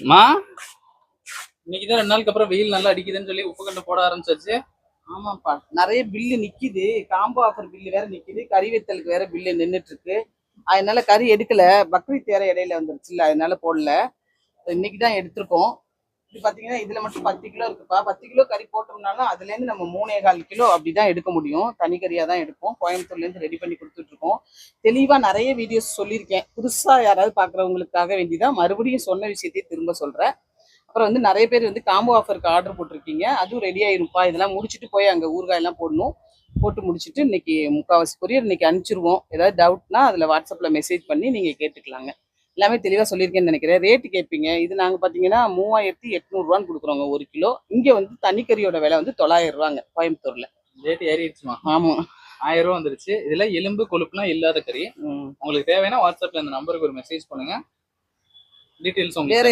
மா? இன்னைக்கு தான் ரெண்டு நாளுக்கு அப்புறம் வெயில் நல்லா அடிக்குதுன்னு சொல்லி உப்பு கண்டு போட ஆரம்பிச்சாச்சு. ஆமாப்பா. நிறைய பில்லு நிக்குது. காம்போ ஆஃபர் பில்லு வேற நிக்குது. கறி வெத்தலுக்கு வேற பில்லு நின்னுட்டு இருக்கு அதனால கறி எடுக்கல. பக்ரீத் வேற இடையில வந்துருச்சுல்ல அதனால போடல. இன்னைக்கு தான் எடுத்திருக்கோம். இது பாத்தீங்கன்னா இதுல மட்டும் பத்து கிலோ இருக்குப்பா. பத்து கிலோ கறி போட்டோம்னாலும் அதுல இருந்து நம்ம மூணே கால் கிலோ அப்படிதான் எடுக்க முடியும். தனி கறியா தான் எடுப்போம். கோயம்புத்தூர்ல இருந்து ரெடி பண்ணி கொடுத்துட்டு இருக்கோம் தெளிவா நிறைய வீடியோஸ் சொல்லியிருக்கேன். புதுசா யாராவது பாக்குறவங்களுக்காக வேண்டிதான். மறுபடியும் சொன்ன விஷயத்தையும் திரும்ப சொல்றேன். அப்புறம் வந்து நிறைய பேர் வந்து காம்போ ஆஃபருக்கு ஆர்டர் போட்டிருக்கீங்க. அதுவும் ரெடி இதெல்லாம் முடிச்சுட்டு போய் அங்கே ஊறுகாய் எல்லாம் போடணும். போட்டு முடிச்சுட்டு இன்னைக்கு முக்கால்வாசி கொரியர் இன்னைக்கு அனுப்பிச்சிருவோம். ஏதாவது டவுட்னா அதில் வாட்ஸ்அப்பில் மெசேஜ் பண்ணி நீங்கள் கேட்டுக்கலாங்க. எல்லாமே தெளிவாக சொல்லியிருக்கேன்னு நினைக்கிறேன். ரேட்டு கேட்பீங்க. இது நாங்கள் பார்த்தீங்கன்னா மூவாயிரத்தி எட்நூறுவான்னு கொடுக்குறோங்க ஒரு கிலோ. இங்கே வந்து தனிக்கறியோட விலை வந்து தொள்ளாயிரம் ரூபாங்க கோயம்புத்தூரில். ரேட் ஏறிடுச்சுமா? ஆமாம் ஆயிரம் ரூபா வந்துருச்சு. இதுல எலும்பு கொழுப்புலாம் இல்லாத கறி. உங்களுக்கு தேவைன்னா வாட்ஸ்அப்ல இந்த நம்பருக்கு ஒரு மெசேஜ் பண்ணுங்க. டீட்டெயில்ஸ் உங்களுக்கு